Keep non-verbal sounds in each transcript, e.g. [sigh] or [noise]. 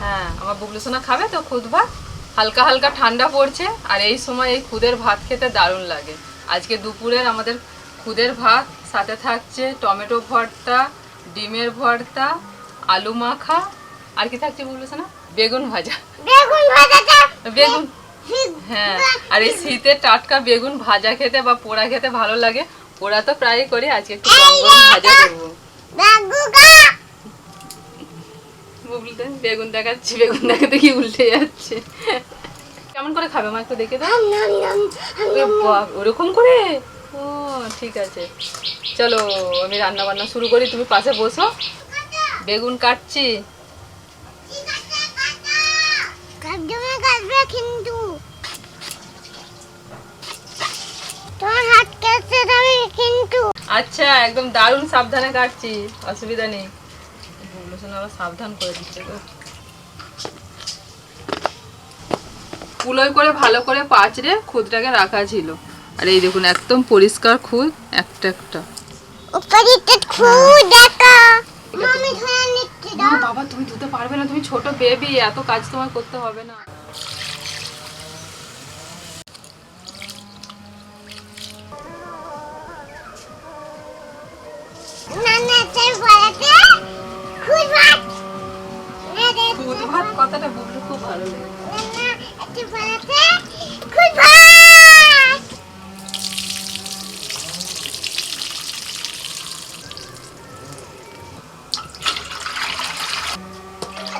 হ্যাঁ আমার বুবলু সোনা খাবে তো খুদ ভাত? হালকা হালকা ঠান্ডা পড়ছে আর এই সময় এই খুদের ভাত খেতে দারুণ লাগে। আজকে দুপুরের আমাদের খুদের ভাত সাথে থাকছে টমেটো ভর্তা ডিমের ভর্তা আলু মাখা আর কি থাকছে বুবলু সোনা? বেগুন ভাজা। বেগুন ভাজাটা বেগুন হ্যাঁ আর এই শীতে টাটকা বেগুন ভাজা খেতে বা পোড়া খেতে ভালো লাগে। পোড়া তো প্রায়ই করি আজকে একটু ভাজা করব। বুবলুতে বেগুন দেখাচ্ছি বেগুন দেখাতে কি উল্টে যাচ্ছে। কেমন করে খাবে? মা একটু দেখে দাও। ওরকম করে? ও ঠিক আছে। চলো আমি রান্না বান্না শুরু করি তুমি পাশে বসো। বেগুন কাটছি। কিন্তু। তোমার হাত কেটে কিন্তু। আচ্ছা একদম দারুণ সাবধানে কাটছি অসুবিধা নেই। শোনা আবার সাবধান করে দিচ্ছে কুলোয় করে ভালো করে পাঁচড়ে খুদটাকে রাখা ছিল। আর এই দেখুন একদম পরিষ্কার খুদ একটা একটা। বাবা তুমি ধুতে পারবে না তুমি ছোট বেবি এত কাজ তোমার করতে হবে না। কথাটা বুবলু খুব ভালো লাগে।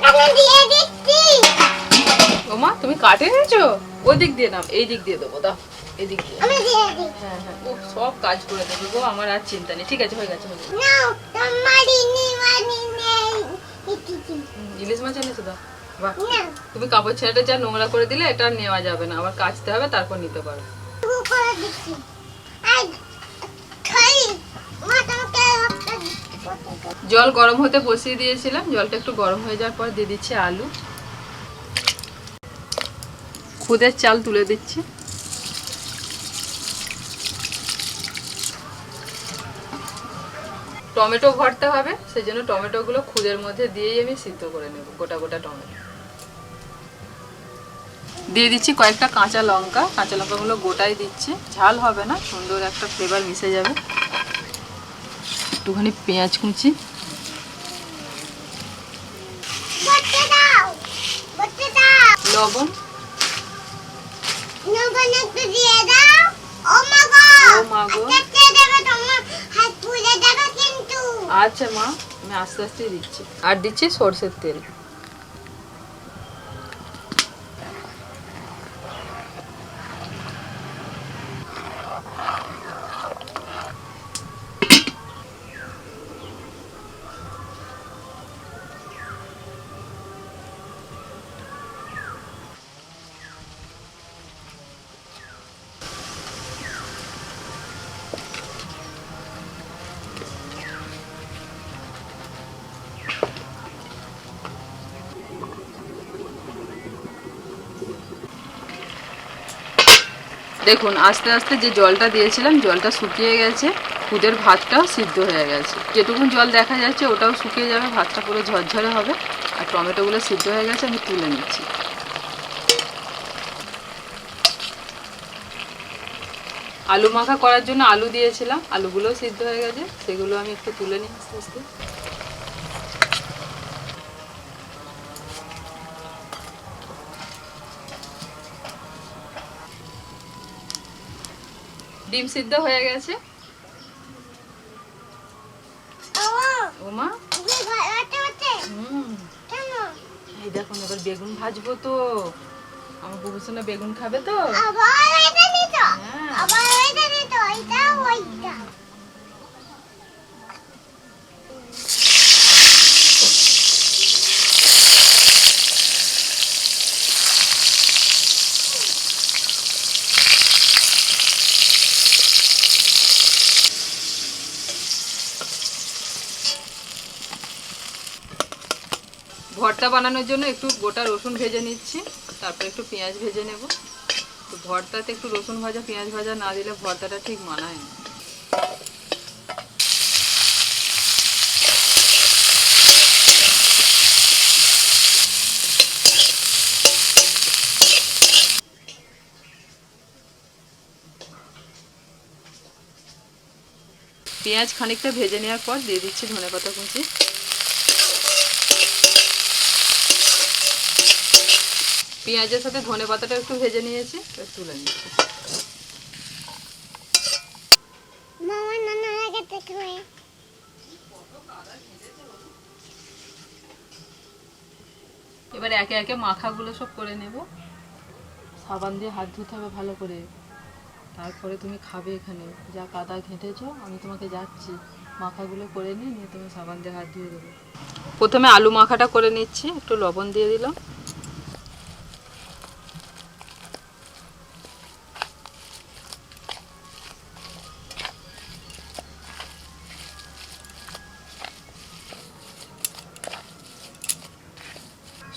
বলাতে ওমা তুমি কাটে নিয়েছো ওই দিক দিয়ে নাও এই দিক দিয়ে দেবো দাও এই দিক দিয়ে। হ্যাঁ হ্যাঁ ও সব কাজ করে দেবে গো আমার আর চিন্তা নেই। ঠিক আছে হয়ে গেছে হয়ে ইলিশ মাছ এনেছো দাও। তুমি কাপড় ছেড়েটা যা নোংরা করে দিলে, এটা নেওয়া যাবে না। আবার কাচতে হবে, তারপর নিতে দিচ্ছি জল গরম হতে বসিয়ে দিয়েছিলাম। জলটা একটু গরম হয়ে যাওয়ার পর দিয়ে দিচ্ছি আলু। খুদের চাল তুলে দিচ্ছি। টমেটো ভরতে হবে, সেই জন্য টমেটোগুলো খুদের মধ্যে দিয়েই আমি সিদ্ধ করে নেব, গোটা গোটা টমেটো। দিয়ে দিচ্ছি কয়েকটা কাঁচা লঙ্কা। কাঁচা লঙ্কাগুলো গোটাই দিচ্ছি। ঝাল হবে না সুন্দর একটা ফ্লেভার মিশে যাবে। একটুখানি পেঁয়াজ কুচি। লবণ। আচ্ছা মা আমি আস্তে আস্তে দিচ্ছি। আর দিচ্ছি সর্ষের তেল। দেখুন, আস্তে আস্তে যে জলটা দিয়েছিলাম, জলটা শুকিয়ে গেছে, খুদের ভাতটাও সিদ্ধ হয়ে গেছে। যেটুকুন জল দেখা যাচ্ছে, ওটাও শুকিয়ে যাবে, ভাতটা পুরো ঝরঝরে হবে, আর টমেটোগুলো সিদ্ধ হয়ে গেছে, আমি তুলে নিচ্ছি। আলু মাখা করার জন্য আলু দিয়েছিলাম, আলুগুলোও সিদ্ধ হয়ে গেছে, সেগুলো আমি একটু তুলে আস্তে আস্তে ডিম সিদ্ধ হয়ে গেছে। ওমা। এই দেখুন এবার বেগুন ভাজবো তো। আমার বুবুসোনা বেগুন খাবে তো? হ্যাঁ। ভর্তা বানানোর জন্য একটু গোটা রসুন ভেজে নিচ্ছি। তারপর একটু পেঁয়াজ ভেজে নেব। তো ভর্তাতে একটু রসুন ভাজা, পেঁয়াজ ভাজা না দিলে ভর্তাটা ঠিক মানায় না। পেঁয়াজ খানিকটা ভেজে নেওয়ার পর দিয়ে দিচ্ছি ধনে পাতা কুচি। পেঁয়াজের সাথে ধনে পাতাটা একটু ভেজে নিয়েছি। তুলে নিচ্ছি এবার একে একে মাখাগুলো সব করে নেব। সাবান দিয়ে হাত ধুতে হবে ভালো করে। তারপরে তুমি খাবে এখানে। যা কাদা ঘেঁটেছো আমি তোমাকে যাচ্ছি। মাখাগুলো করে নিয়ে নিয়ে তুমি সাবান দিয়ে হাত ধুয়ে দেবে। প্রথমে আলু মাখাটা করে নিচ্ছি একটু লবণ দিয়ে দিলাম।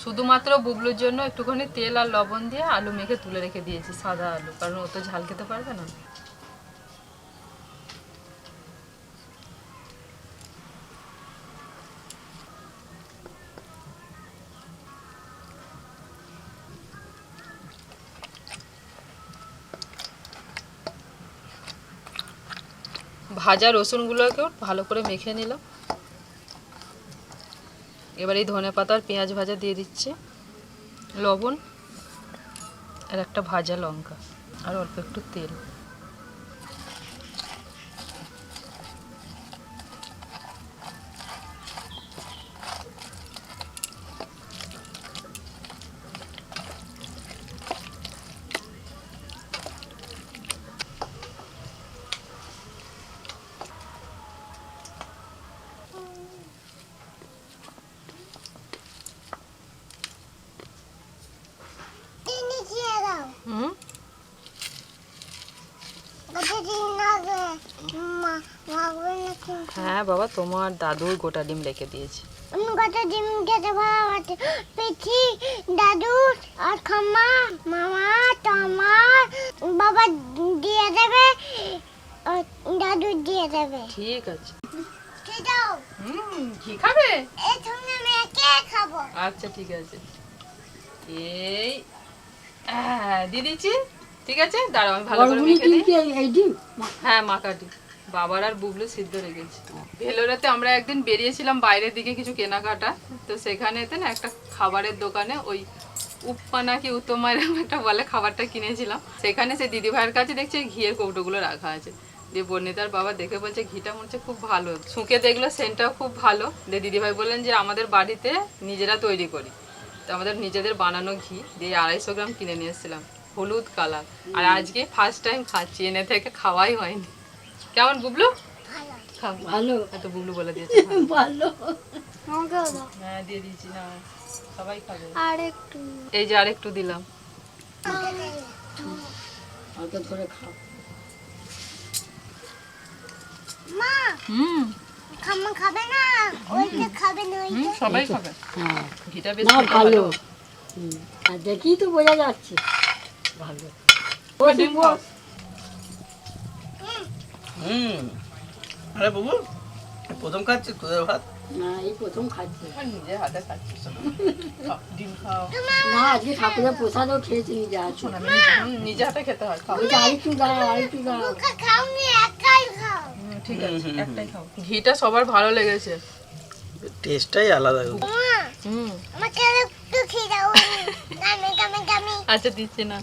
শুধুমাত্র বুবলুর জন্য একটুখানি তেল আর লবণ দিয়ে আলু মেখে তুলে রেখে দিয়েছি, সাদা আলু। কারণ ও তো ঝাল খেতে পারবে না। ভাজা রসুনগুলোকেও ভালো করে মেখে নিলাম। এবার এই ধনে পাতা আর পেঁয়াজ ভাজা দিয়ে দিচ্ছে, লবণ আর একটা ভাজা লঙ্কা আর অল্প একটু তেল। হ্যাঁ বাবা তোমার দাদুর গোটা ডিম রেখে দিয়েছি। গোটা ডিম খেতে ভালোবাসি। পিঠি দাদু আর খাম্মা মামা তোমার বাবা দিয়ে দেবে দাদু দিয়ে দেবে। ঠিক আছে। হুম খাবে? এই আচ্ছা ঠিক আছে। এই দিচ্ছি ঠিক আছে? দাঁড়াও আমি ভালো করে মেখে দিই হ্যাঁ মাকাটি বাবার আর বুবলু সিদ্ধ রেখেছি ভেলোরাতে আমরা একদিন বেরিয়েছিলাম বাইরের দিকে কিছু কেনাকাটা। তো সেখানেতে না একটা খাবারের দোকানে ওই উপ্পা নাকি উত্তমা এরকম একটা বলে খাবারটা কিনেছিলাম। সেখানে সে দিদি ভাইয়ের কাছে দেখছি ঘিয়ের কৌটোগুলো রাখা আছে। দিয়ে বর্ণিতার বাবা দেখে বলছে ঘিটা মনে হচ্ছে খুব ভালো। শুঁকে দেখল সেন্টটাও খুব ভালো। দিয়ে দিদিভাই বললেন যে আমাদের বাড়িতে নিজেরা তৈরি করি। তো আমাদের নিজেদের বানানো ঘি দিয়ে আড়াইশো গ্রাম কিনে নিয়ে এসেছিলাম। হলুদ কালার। আর আজকে ফার্স্ট টাইম খাচ্ছি এনে থেকে খাওয়াই হয়নি। কেমন বুবলু? ভালো। এত বুবলু বলে দিয়েছে [laughs] ভালো। হ্যাঁ দিয়ে দিয়েছি না সবাই খাবে। আর একটু এই যে আরেকটু দিলাম। অত ধরে খাও। মা! হুম। খাম্মা খাবে না? ওইটা খাবে না ওইটা সবাই খাবে। হ্যাঁ। ঘিটা বেশ ভালো। আর দেখি তো বোঝা যাচ্ছে। ভালো। ও হুম। আরে বাবু প্রথম খাচ্ছি খুদের ভাত? না এই প্রথম খাচ্ছে। নিজের হাতে খাচ্ছি ডিম খাও। না আজকে ঠাকুরের প্রসাদও খেয়েছি নিজে হাতে খেতে হয় ওইটা আরেকটু দাও আরেকটু দাও একাই খাও। ঠিক আছে একটাই খাও। ঘিটা সবার ভালো লেগেছে। টেস্টটাই আলাদা হুম। আমাকে আচ্ছা দিচ্ছি না।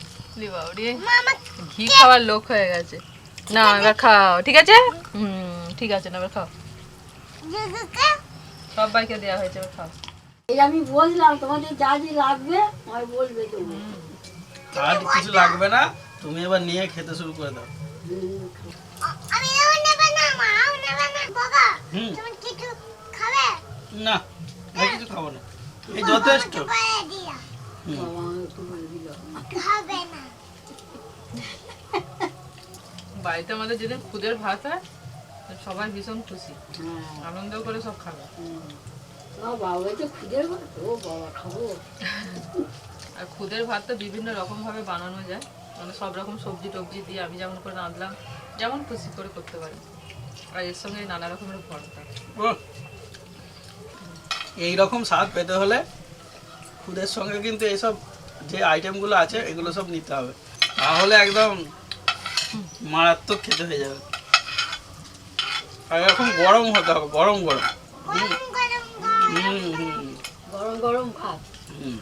ঘি খাওয়ার লোক হয়ে গেছে। না এবার খাও ঠিক আছে? হুম ঠিক আছে না এবার খাও। সবাইকে দেওয়া হয়েছে এবার খাও। এই আমি বললাম তোমাদের যা যে লাগবে আমি বলবে তুমি। আর কিছু লাগবে না তুমি এবার নিয়ে খেতে শুরু করে দাও। হুম, আমি এও নেবে না মাও নেবে না বাবা। তুমি কিছু খাবে? না আর কিছু খাব না। এই যথেষ্ট। বাবা একটু বলে দিল খাবে না বাড়িতে আমাদের যেদিন খুদের ভাত হয় সবাই ভীষণ খুশি। হ্যাঁ। আনন্দ করে সব খাবে। খাব? [laughs] আর খুদের ভাত তো বিভিন্ন রকম ভাবে বানানো যায়। মানে সব রকম সবজি টবজি দিয়ে আমি যেমন করে রাঁধলাম যেমন খুশি করে করতে পারি। আর এর সঙ্গে নানা রকমের ভর্তা ও এই রকম স্বাদ পেতে হলে খুদের সঙ্গে কিন্তু এইসব যে আইটেমগুলো আছে এগুলো সব নিতে হবে। তাহলে একদম মারাত্মক খেতে হয়ে যাবে। আর এরকম গরম হতে হবে গরম গরম। গরম গরম গরম। হুম হুম। গরম গরম ভাত হুম।